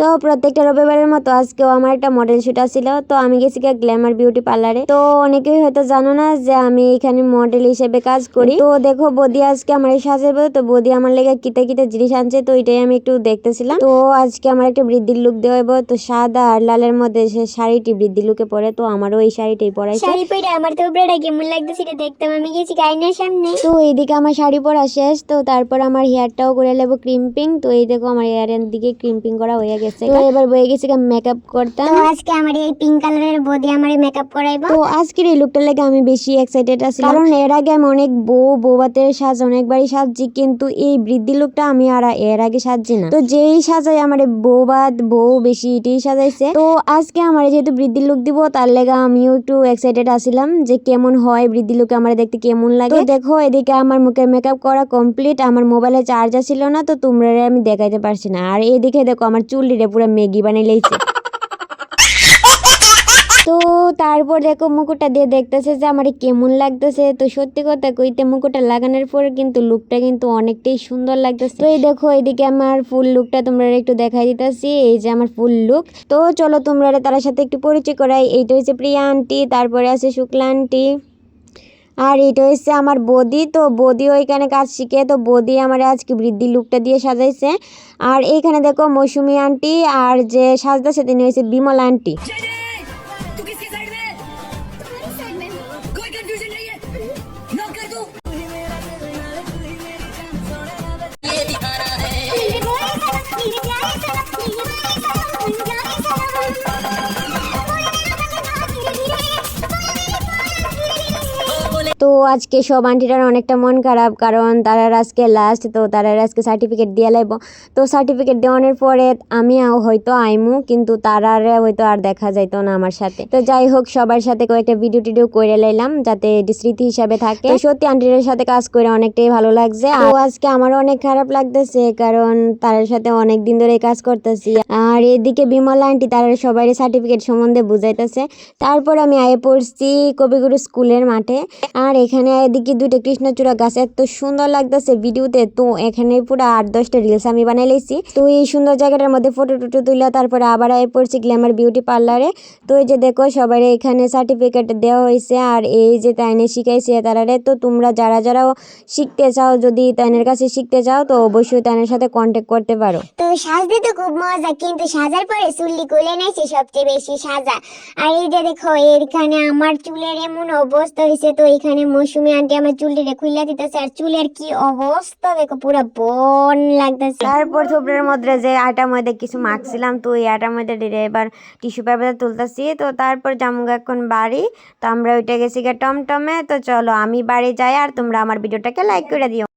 তো প্রত্যেকটা রবিবারের মতো আজকেও আমার একটা মডেল শুট ছিল তো আমি গেছি গিয়ে গ্ল্যামার বিউটি পার্লারে তো অনেকেই হয়তো জানো না যে আমি এখানে মডেল হিসেবে কাজ করি। তো দেখো বদি আজকে আমার সাজাবো তো বদি আমার লেগে কিতে কিতে জিনিস আনছে তো এটাই আমি একটু দেখতেছিলাম। তো আজকে আমার একটা বৃদ্ধির লুক দেওয়া হইবো তো সাদা আর লালের মধ্যে সে শাড়িটি বৃদ্ধি লুকে পরে তো আমারও এই শাড়িটাই পরাইছে শাড়ি পরে আমার তো উপরেটা কেমন লাগতেছে এটা দেখতাম আমি গেছি গাইনার সামনে। তো এইদিকে আমার শাড়ি পরা শেষ। তো তারপর আমার হেয়ারটাও করে নেব ক্রিম্পিং তো এই দেখো আমার হেয়ারের দিকে ক্রিম্পিং করা হয়ে গেছে। তো এবার বয়ে গেছি মেকআপ করতাম। তো আজকে আমার এই পিঙ্ক কালারের বডি আমার মেকআপ করাইবো। তো আজকের এই লুকটা লেগে আমি বেশি এক্সাইটেড আছি কারণ এর আগে আমি অনেক বউ বৌবাতের সাজ অনেকবারই সাজছি কিন্তু এই বৃদ্ধি লুকটা আমি আর এর আগে সাজছি না। তো যেই সাজাই আমার বৌবাত বউ বেশি এটাই সাজাইছে। তো আজকে আমার যেহেতু বৃদ্ধি লুক দিব তার লেগে আমিও একটু এক্সাইটেড আছিলাম যে কেমন হয় বৃদ্ধি লুকে আমার দেখতে কেমন লাগে। দেখো এদিকে আমার মুখের মেকআপ করা কমপ্লিট আমার মোবাইলে চার্জার ছিল না তো তোমরা আমি দেখাইতে পারছি না। আর এদিকে দেখো আমার চুলটিরে পুরো ম্যাগি বানাই লাইছে। তো তারপর দেখো মুকুটটা দিয়ে দেখতেছে যে আমার কেমন লাগতেছে। তো সত্যি কথা কইতে মুকুটটা লাগানোর পর কিন্তু লুকটা কিন্তু অনেকটাই সুন্দর লাগতেছে। তো এই দেখো এইদিকে আমার ফুল লুকটা তোমরা একটু দেখাই দিতেছি। এই যে আমার ফুল লুক তো চলো তোমরা তার সাথে একটু পরিচয় করাই। এইটা হচ্ছে প্রিয়া আন্টি তারপরে আছে শুক্লা আন্টি আর এটা হচ্ছে আমার বদি, তো বদিও ওইখানে কাজ শিখে, তো বদি আমার আজকে বৃদ্ধি লুকটা দিয়ে সাজাইছে। আর এইখানে দেখো মৌসুমি আন্টি আর যে সাজদা তিনি হয়েছে বিমল আন্টি। আজকে সব আন্টিটার অনেকটা মন খারাপ, কারণ তারা আজকে লাস্ট তো তারা আজকে সার্টিফিকেট দিয়ে লাইব। তো সার্টিফিকেট দেওয়ানোর পরে আমি হয়তো আইমু, কিন্তু তারার হয়তো আর দেখা যাইতো না আমার সাথে। তো যাই হোক, সবার সাথে কয়েকটা ভিডিও টিডিও করে লাইলাম, যাতে এটি স্মৃতি হিসাবে থাকে। সত্যি আন্টিটার সাথে কাজ করে অনেকটাই ভালো লাগছে। তো আজকে আমারও অনেক খারাপ লাগতেছে, কারণ তার সাথে অনেক দিন ধরে কাজ করতেছি। আর এদিকে বিমলা আন্টি তারা সবাই সার্টিফিকেট সম্বন্ধে বুঝাইতেছে। তারপর আমি আয়ে পড়ছি কবিগুরু স্কুলের মাঠে। আর এখানে এদিকে দুইটা কৃষ্ণচূড়া গাছ এত সুন্দর লাগতেছে ভিডিওতে। তো এখানে পুরো আট, দশটা রিলস আমি বানাই লেছি তো এই সুন্দর জায়গাটার মধ্যে ফটো টুটো তুলে তারপরে আবার আয়ে পড়ছি গ্ল্যামার বিউটি পার্লারে তো এই যে দেখো সবাই এখানে সার্টিফিকেট দেওয়া হয়েছে আর এই যে তাইনে শিখাইছে তারারে। তো তোমরা যারা যারা শিখতে চাও, যদি তাইনের কাছে শিখতে চাও, তো অবশ্যই তাইনের সাথে কন্ট্যাক্ট করতে পারো। তো সাজতে তো খুব মজা, কিন্তু সাজার পরে চুল্লি কোলে নাইছে সবচেয়ে বেশি সাজা। আর এই যে দেখো, এখানে আমার চুলের এমন অবস্থা হয়েছে তো এখানে মৌসুমি আন্টি আমার চুলটিরে খুইলা দিতেছে। আর চুলের কি অবস্থা দেখো, পুরো বন লাগতেছে। তারপর থুবড়ের মধ্যে যে আটার মধ্যে কিছু মাখছিলাম, তো এই আটার মধ্যে ডিরে এবার টিস্যু পেপার তুলতেছি। তো তারপর জামুগা এখন বাড়ি। তো আমরা ওইটা গেছি গিয়ে টমটমে। তো চলো, আমি বাড়ি যাই আর তোমরা আমার ভিডিওটাকে লাইক করে দিও।